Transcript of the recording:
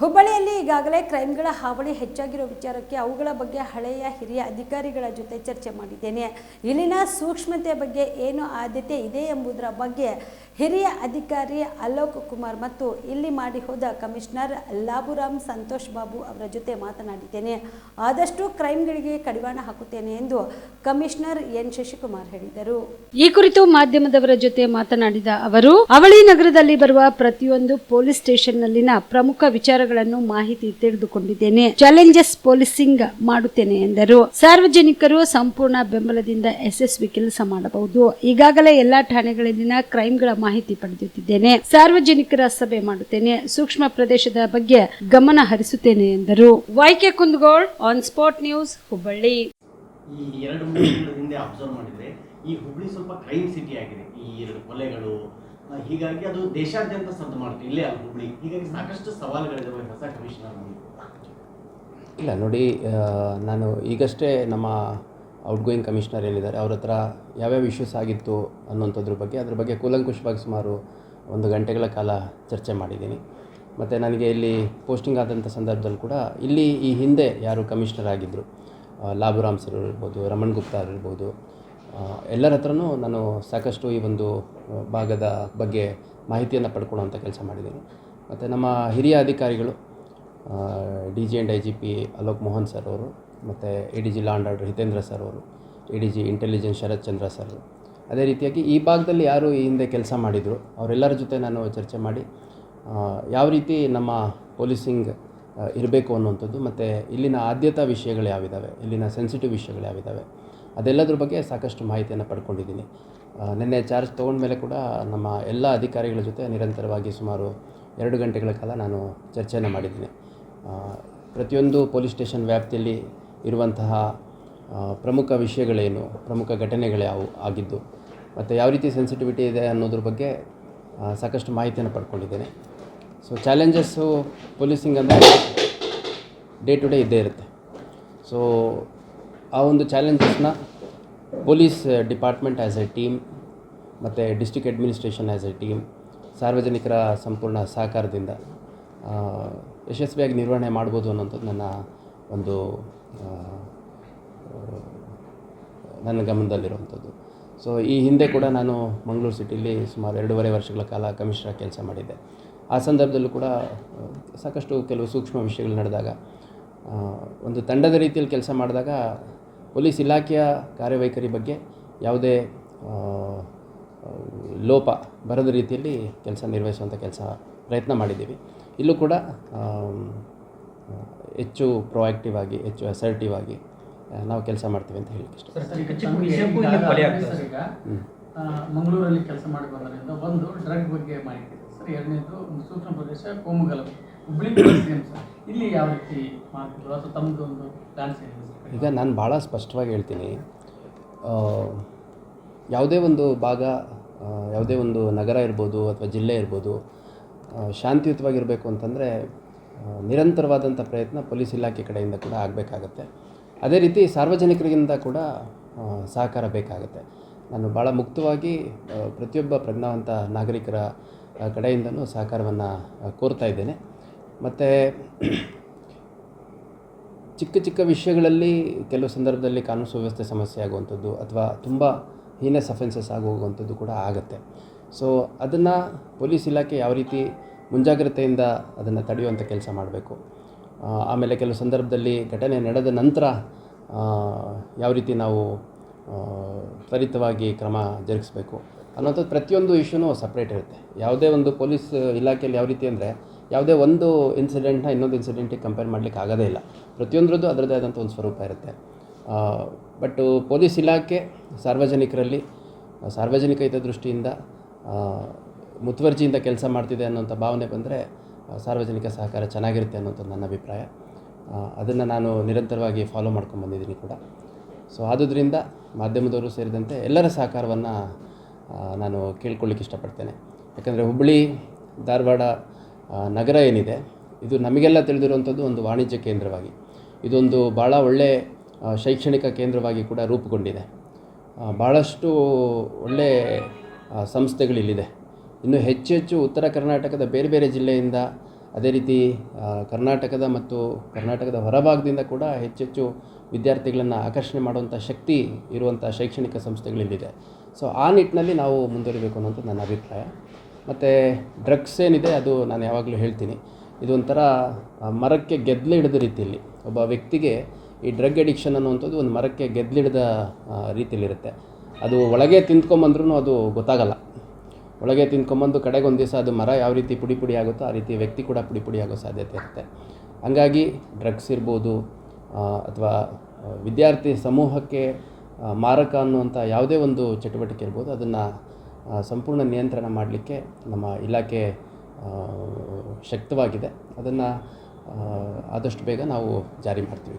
ಹುಬ್ಬಳ್ಳಿಯಲ್ಲಿ ಈಗಾಗಲೇ ಕ್ರೈಮ್ಗಳ ಹಾವಳಿ ಹೆಚ್ಚಾಗಿರೋ ವಿಚಾರಕ್ಕೆ ಅವುಗಳ ಬಗ್ಗೆ ಹಳೆಯ ಹಿರಿಯ ಅಧಿಕಾರಿಗಳ ಜೊತೆ ಚರ್ಚೆ ಮಾಡಿದ್ದೇನೆ. ಇಲ್ಲಿನ ಸೂಕ್ಷ್ಮತೆ ಬಗ್ಗೆ ಏನು ಆದ್ಯತೆ ಇದೆ ಎಂಬುದರ ಬಗ್ಗೆ ಹಿರಿಯ ಅಧಿಕಾರಿ ಅಲೋಕ್ ಕುಮಾರ್ ಮತ್ತು ಇಲ್ಲಿ ಮಾಡಿ ಹೋದ ಕಮಿಷನರ್ ಲಾಬುರಾಮ್ ಸಂತೋಷ್ ಬಾಬು ಅವರ ಜೊತೆ ಮಾತನಾಡಿದ್ದೇನೆ. ಆದಷ್ಟು ಕ್ರೈಮ್ಗಳಿಗೆ ಕಡಿವಾಣ ಹಾಕುತ್ತೇನೆ ಎಂದು ಕಮಿಷನರ್ ಎನ್ ಶಶಿಕುಮಾರ್ ಹೇಳಿದರು. ಈ ಕುರಿತು ಮಾಧ್ಯಮದವರ ಜೊತೆ ಮಾತನಾಡಿದ ಅವರು, ಅವಳಿ ನಗರದಲ್ಲಿ ಬರುವ ಪ್ರತಿಯೊಂದು ಪೊಲೀಸ್ ಸ್ಟೇಷನ್ನಲ್ಲಿನ ಪ್ರಮುಖ ವಿಚಾರಗಳನ್ನು ಮಾಹಿತಿ ತಿಳಿದುಕೊಂಡಿದ್ದೇನೆ. ಚಾಲೆಂಜಸ್ ಪೊಲೀಸಿಂಗ್ ಮಾಡುತ್ತೇನೆ ಎಂದರು. ಸಾರ್ವಜನಿಕರು ಸಂಪೂರ್ಣ ಬೆಂಬಲದಿಂದ ಯಶಸ್ವಿ ಕೆಲಸ ಮಾಡಬಹುದು. ಈಗಾಗಲೇ ಎಲ್ಲಾ ಠಾಣೆಗಳಲ್ಲಿನ ಕ್ರೈಮ್ಗಳ ಮಾಹಿತಿ ಪಡೆದುತ್ತಿದ್ದೇನೆ ಸಾರ್ವಜನಿಕರ ಸಭೆ ಮಾಡುತ್ತೇನೆ. ಸೂಕ್ಷ್ಮ ಪ್ರದೇಶದ ಬಗ್ಗೆ ಗಮನ ಹರಿಸುತ್ತೇನೆ ಎಂದರು. YK Kundagol on spot news Hubballi. ಈ ಎರಡು ಹಿಂದೆ ಅಬ್ಸರ್ವ್ ಮಾಡಿದರೆ ಈ ಹುಬ್ಳಿ ಸ್ವಲ್ಪ ಕ್ರೈಮ್ ಸಿಟಿ ಆಗಿದೆ. ಈ ಎರಡು ಕೊಲೆಗಳು ಹೀಗಾಗಿ ಅದು ದೇಶಾದ್ಯಂತ ಸದ್ದು ಮಾಡುತ್ತೆ. ಇಲ್ಲೇ ಅಲ್ಲ ಹುಬ್ಳಿ. ಹೀಗಾಗಿ ಸಾಕಷ್ಟು ಸವಾಲುಗಳಿದಾವೆ ಹೊಸ ಕಮಿಷನರ್ ಇಲ್ಲ ನೋಡಿ ನಾನು ಈಗಷ್ಟೇ ನಮ್ಮ ಔಟ್ಗೋಯಿಂಗ್ ಕಮಿಷನರ್ ಏನಿದ್ದಾರೆ, ಅವ್ರ ಹತ್ರ ಯಾವ್ಯಾವ ಇಶ್ಯೂಸ್ ಆಗಿತ್ತು ಅನ್ನೋಂಥದ್ರ ಬಗ್ಗೆ, ಅದ್ರ ಬಗ್ಗೆ ಕೂಲಂಕುಷವಾಗಿ ಸುಮಾರು ಒಂದು ಗಂಟೆಗಳ ಕಾಲ ಚರ್ಚೆ ಮಾಡಿದ್ದೀನಿ. ಮತ್ತು ನನಗೆ ಇಲ್ಲಿ ಪೋಸ್ಟಿಂಗ್ ಆದಂಥ ಸಂದರ್ಭದಲ್ಲಿ ಕೂಡ ಇಲ್ಲಿ ಈ ಹಿಂದೆ ಯಾರು ಕಮಿಷನರ್ ಆಗಿದ್ದರು ಲಾಭುರಾಮ್ ಸರ್ ಇರ್ಬೋದು, ರಮಣ್ ಗುಪ್ತಾ ಇರ್ಬೋದು ಎಲ್ಲರ ಹತ್ರನೂ ನಾನು ಸಾಕಷ್ಟು ಈ ಒಂದು ಭಾಗದ ಬಗ್ಗೆ ಮಾಹಿತಿಯನ್ನು ಪಡ್ಕೊಳ್ಳೋವಂಥ ಕೆಲಸ ಮಾಡಿದ್ದೀನಿ. ಮತ್ತು ನಮ್ಮ ಹಿರಿಯ ಅಧಿಕಾರಿಗಳು D G and I G P Alok Mohan sir ಅವರು ಮತ್ತು A D G law and order Hitendra sir ಅವರು, A D G intelligence Sharath Chandra sir ಅದೇ ರೀತಿಯಾಗಿ ಈ ಭಾಗದಲ್ಲಿ ಯಾರು ಈ ಹಿಂದೆ ಕೆಲಸ ಮಾಡಿದರು, ಅವರೆಲ್ಲರ ಜೊತೆ ನಾನು ಚರ್ಚೆ ಮಾಡಿ ಯಾವ ರೀತಿ ನಮ್ಮ ಪೊಲೀಸಿಂಗ್ ಇರಬೇಕು ಅನ್ನುವಂಥದ್ದು, ಮತ್ತು ಇಲ್ಲಿನ ಆದ್ಯತಾ ವಿಷಯಗಳು ಯಾವಿದ್ದಾವೆ ಇಲ್ಲಿನ ಸೆನ್ಸಿಟಿವ್ ವಿಷಯಗಳು ಯಾವಿದ್ದಾವೆ ಅದೆಲ್ಲದ್ರ ಬಗ್ಗೆ ಸಾಕಷ್ಟು ಮಾಹಿತಿಯನ್ನು ಪಡ್ಕೊಂಡಿದ್ದೀನಿ. ನಿನ್ನೆ ಚಾರ್ಜ್ ತೊಗೊಂಡ್ಮೇಲೆ ಕೂಡ ನಮ್ಮ ಎಲ್ಲ ಅಧಿಕಾರಿಗಳ ಜೊತೆ ನಿರಂತರವಾಗಿ ಸುಮಾರು ಎರಡು ಗಂಟೆಗಳ ಕಾಲ ನಾನು ಚರ್ಚೆಯನ್ನು ಮಾಡಿದ್ದೀನಿ. ಪ್ರತಿಯೊಂದು ಪೊಲೀಸ್ ಸ್ಟೇಷನ್ ವ್ಯಾಪ್ತಿಯಲ್ಲಿ ಇರುವಂತಹ ಪ್ರಮುಖ ವಿಷಯಗಳೇನು, ಪ್ರಮುಖ ಘಟನೆಗಳು ಯಾವುವು ಆಗಿದ್ದು, ಮತ್ತು ಯಾವ ರೀತಿ ಸೆನ್ಸಿಟಿವಿಟಿ ಇದೆ ಅನ್ನೋದ್ರ ಬಗ್ಗೆ ಸಾಕಷ್ಟು ಮಾಹಿತಿಯನ್ನು ಪಡ್ಕೊಂಡಿದ್ದೇನೆ. ಸೊ ಚಾಲೆಂಜಸ್ಸು ಪೊಲೀಸಿಂಗ್ ಅಂದರೆ ಡೇ ಟು ಡೇ ಇದ್ದೇ ಇರುತ್ತೆ. ಸೊ ಆ ಒಂದು ಚಾಲೆಂಜಸ್ನ police department as a team ಮತ್ತು district administration as a team ಸಾರ್ವಜನಿಕರ ಸಂಪೂರ್ಣ ಸಹಕಾರದಿಂದ ಯಶಸ್ವಿಯಾಗಿ ನಿರ್ವಹಣೆ ಮಾಡ್ಬೋದು ಅನ್ನೋಂಥದ್ದು ನನ್ನ ಒಂದು ನನ್ನ ಗಮನದಲ್ಲಿರುವಂಥದ್ದು. ಸೊ ಈ ಹಿಂದೆ ಕೂಡ ನಾನು ಮಂಗಳೂರು ಸಿಟಿಯಲ್ಲಿ ಸುಮಾರು ಎರಡೂವರೆ ವರ್ಷಗಳ ಕಾಲ ಕಮಿಷನರ್ ಕೆಲಸ ಮಾಡಿದ್ದೆ. ಆ ಸಂದರ್ಭದಲ್ಲೂ ಕೂಡ ಸಾಕಷ್ಟು ಕೆಲವು ಸೂಕ್ಷ್ಮ ವಿಷಯಗಳು ನಡೆದಾಗ ಒಂದು ತಂಡದ ರೀತಿಯಲ್ಲಿ ಕೆಲಸ ಮಾಡಿದಾಗ ಪೊಲೀಸ್ ಇಲಾಖೆಯ ಕಾರ್ಯವೈಖರಿ ಬಗ್ಗೆ ಯಾವುದೇ ಲೋಪ ಬರದ ರೀತಿಯಲ್ಲಿ ಕೆಲಸ ನಿರ್ವಹಿಸುವಂಥ ಕೆಲಸ ಪ್ರಯತ್ನ ಮಾಡಿದ್ದೀವಿ. ಇಲ್ಲೂ ಕೂಡ ಹೆಚ್ಚು ಪ್ರೊಆಕ್ಟಿವ್ ಆಗಿ ಹೆಚ್ಚು ಅಸರ್ಟಿವ್ ಆಗಿ ನಾವು ಕೆಲಸ ಮಾಡ್ತೀವಿ ಅಂತ ಹೇಳಿ ಇಷ್ಟ. ಮಂಗಳೂರಲ್ಲಿ ಕೆಲಸ ಮಾಡಿ ಬಂದರಿಂದ ಒಂದು ಡ್ರಗ್ ಬಗ್ಗೆ ಮಾಹಿತಿ ಇದೆ. ಸರ್ ಎರಡನೇದು ಒಂದು ಸೂಕ್ಷ್ಮ ಪ್ರದೇಶ ಕೋಮುಗಲಭೆ. ಹುಬ್ಳಿ ಸರ್. ಇಲ್ಲಿ ಯಾವ ರೀತಿ ಮಾಡ್ತಿದ್ರು? ಅಥವಾ ತಮ್ಮದು ಒಂದು ಪ್ಲಾನ್ಸ್ ಏನಿದೆ ಈಗ ನಾನು ಭಾಳ ಸ್ಪಷ್ಟವಾಗಿ ಹೇಳ್ತೀನಿ. ಆ, ಯಾವುದೇ ಒಂದು ಭಾಗ ಯಾವುದೇ ಒಂದು ನಗರ ಇರ್ಬೋದು ಅಥವಾ ಜಿಲ್ಲೆ ಇರ್ಬೋದು ಶಾಂತಿಯುತವಾಗಿರಬೇಕು ಅಂತಂದರೆ ನಿರಂತರವಾದಂಥ ಪ್ರಯತ್ನ ಪೊಲೀಸ್ ಇಲಾಖೆ ಕಡೆಯಿಂದ ಕೂಡ ಆಗಬೇಕಾಗತ್ತೆ. ಅದೇ ರೀತಿ ಸಾರ್ವಜನಿಕರಿಗಿಂತ ಕೂಡ ಸಹಕಾರ ಬೇಕಾಗುತ್ತೆ. ನಾನು ಭಾಳ ಮುಕ್ತವಾಗಿ ಪ್ರತಿಯೊಬ್ಬ ಪ್ರಜ್ಞಾವಂತ ನಾಗರಿಕರ ಕಡೆಯಿಂದಲೂ ಸಹಕಾರವನ್ನು ಕೋರ್ತಾ ಇದ್ದೇನೆ. ಮತ್ತು ಚಿಕ್ಕ ಚಿಕ್ಕ ವಿಷಯಗಳಲ್ಲಿ ಕೆಲವು ಸಂದರ್ಭದಲ್ಲಿ ಕಾನೂನು ಸುವ್ಯವಸ್ಥೆ ಸಮಸ್ಯೆ ಆಗುವಂಥದ್ದು ಅಥವಾ ತುಂಬ ಹೀನಸ್ ಅಫೆನ್ಸಸ್ ಆಗೋಗುವಂಥದ್ದು ಕೂಡ ಆಗುತ್ತೆ. ಸೊ ಅದನ್ನು ಪೊಲೀಸ್ ಇಲಾಖೆ ಯಾವ ರೀತಿ ಮುಂಜಾಗ್ರತೆಯಿಂದ ಅದನ್ನು ತಡೆಯುವಂಥ ಕೆಲಸ ಮಾಡಬೇಕು. ಆಮೇಲೆ ಕೆಲವು ಸಂದರ್ಭದಲ್ಲಿ ಘಟನೆ ನಡೆದ ನಂತರ ಯಾವ ರೀತಿ ನಾವು ತ್ವರಿತವಾಗಿ ಕ್ರಮ ಜರುಗಿಸಬೇಕು ಅನ್ನೋಂಥದ್ದು ಪ್ರತಿಯೊಂದು ಇಶ್ಯೂನೂ ಸಪ್ರೇಟ್ ಇರುತ್ತೆ. ಯಾವುದೇ ಒಂದು ಪೊಲೀಸ್ ಇಲಾಖೆಯಲ್ಲಿ ಯಾವ ರೀತಿ ಅಂದರೆ, ಯಾವುದೇ ಒಂದು ಇನ್ಸಿಡೆಂಟ್ನ ಇನ್ನೊಂದು ಇನ್ಸಿಡೆಂಟಿಗೆ ಕಂಪೇರ್ ಮಾಡಲಿಕ್ಕೆ ಆಗೋದೇ ಇಲ್ಲ. ಪ್ರತಿಯೊಂದರದ್ದು ಅದರದ್ದೇ ಆದಂಥ ಒಂದು ಸ್ವರೂಪ ಇರುತ್ತೆ. ಬಟ್ ಪೊಲೀಸ್ ಇಲಾಖೆ ಸಾರ್ವಜನಿಕರಲ್ಲಿ, ಸಾರ್ವಜನಿಕ ಹಿತದೃಷ್ಟಿಯಿಂದ ಮುತುವರ್ಜಿಯಿಂದ ಕೆಲಸ ಮಾಡ್ತಿದೆ ಅನ್ನೋಂಥ ಭಾವನೆ ಬಂದರೆ ಸಾರ್ವಜನಿಕ ಸಹಕಾರ ಚೆನ್ನಾಗಿರುತ್ತೆ ಅನ್ನೋಂಥದ್ದು ನನ್ನ ಅಭಿಪ್ರಾಯ. ಅದನ್ನು ನಾನು ನಿರಂತರವಾಗಿ ಫಾಲೋ ಮಾಡ್ಕೊಂಡು ಬಂದಿದ್ದೀನಿ ಕೂಡ. ಸೊ ಆದುದರಿಂದ ಮಾಧ್ಯಮದವರು ಸೇರಿದಂತೆ ಎಲ್ಲರ ಸಹಕಾರವನ್ನು ನಾನು ಕೇಳ್ಕೊಳ್ಳಿಕ್ಕೆ ಇಷ್ಟಪಡ್ತೇನೆ. ಯಾಕಂದರೆ ಹುಬ್ಬಳ್ಳಿ ಧಾರವಾಡ ನಗರ ಏನಿದೆ ಇದು ನಮಗೆಲ್ಲ ತಿಳಿದಿರುವಂಥದ್ದು ಒಂದು ವಾಣಿಜ್ಯ ಕೇಂದ್ರವಾಗಿ. ಇದೊಂದು ಭಾಳ ಒಳ್ಳೆಯ ಶೈಕ್ಷಣಿಕ ಕೇಂದ್ರವಾಗಿ ಕೂಡ ರೂಪುಗೊಂಡಿದೆ. ಭಾಳಷ್ಟು ಒಳ್ಳೆ ಆ, ಸಂಸ್ಥೆಗಳಿಲ್ಲಿದೆ. ಇನ್ನು ಹೆಚ್ಚು ಹೆಚ್ಚು ಉತ್ತರ ಕರ್ನಾಟಕದ ಬೇರೆ ಬೇರೆ ಜಿಲ್ಲೆಯಿಂದ ಅದೇ ರೀತಿ ಕರ್ನಾಟಕದ ಮತ್ತು ಕರ್ನಾಟಕದ ಹೊರಭಾಗದಿಂದ ಕೂಡ ಹೆಚ್ಚೆಚ್ಚು ವಿದ್ಯಾರ್ಥಿಗಳನ್ನು ಆಕರ್ಷಣೆ ಮಾಡುವಂಥ ಶಕ್ತಿ ಇರುವಂಥ ಶೈಕ್ಷಣಿಕ ಸಂಸ್ಥೆಗಳಿಲ್ಲಿದೆ ಸೊ ಆ ನಿಟ್ಟಿನಲ್ಲಿ ನಾವು ಮುಂದುವರಿಬೇಕು ಅನ್ನೋದು ನನ್ನ ಅಭಿಪ್ರಾಯ. ಮತ್ತು ಡ್ರಗ್ಸ್ ಏನಿದೆ ಅದು ನಾನು ಯಾವಾಗಲೂ ಹೇಳ್ತೀನಿ. ಇದು ಒಂಥರ ಆ, ಮರಕ್ಕೆ ಗೆದ್ದಲು ಹಿಡಿದ ರೀತಿಯಲ್ಲಿ ಒಬ್ಬ ವ್ಯಕ್ತಿಗೆ ಈ ಡ್ರಗ್ ಅಡಿಕ್ಷನ್ ಅನ್ನುವಂಥದ್ದು ಒಂದು ಮರಕ್ಕೆ ಗೆದ್ದಲಿಡಿದ ರೀತಿಯಲ್ಲಿರುತ್ತೆ. ಅದು ಒಳಗೆ ತಿಂದ್ಕೊಂಬಂದ್ರೂ ಅದು ಗೊತ್ತಾಗಲ್ಲ. ಒಳಗೆ ತಿನ್ಕೊಂಬಂದು ಕಡೆಗೆ ಒಂದು ದಿವಸ ಅದು ಮರ ಯಾವ ರೀತಿ ಪುಡಿ ಪುಡಿ ಆಗುತ್ತೋ ಆ ರೀತಿ ವ್ಯಕ್ತಿ ಕೂಡ ಪುಡಿ ಪುಡಿ ಆಗೋ ಸಾಧ್ಯತೆ ಇರುತ್ತೆ. ಹಂಗಾಗಿ ಡ್ರಗ್ಸ್ ಇರ್ಬೋದು ಅಥವಾ ವಿದ್ಯಾರ್ಥಿ ಸಮೂಹಕ್ಕೆ ಮಾರಕ ಅನ್ನುವಂಥ ಯಾವುದೇ ಒಂದು ಚಟುವಟಿಕೆ ಇರ್ಬೋದು, ಅದನ್ನು ಸಂಪೂರ್ಣ ನಿಯಂತ್ರಣ ಮಾಡಲಿಕ್ಕೆ ನಮ್ಮ ಇಲಾಖೆ ಶಕ್ತವಾಗಿದೆ. ಅದನ್ನು ಆದಷ್ಟು ಬೇಗ ನಾವು ಜಾರಿ ಮಾಡ್ತೀವಿ.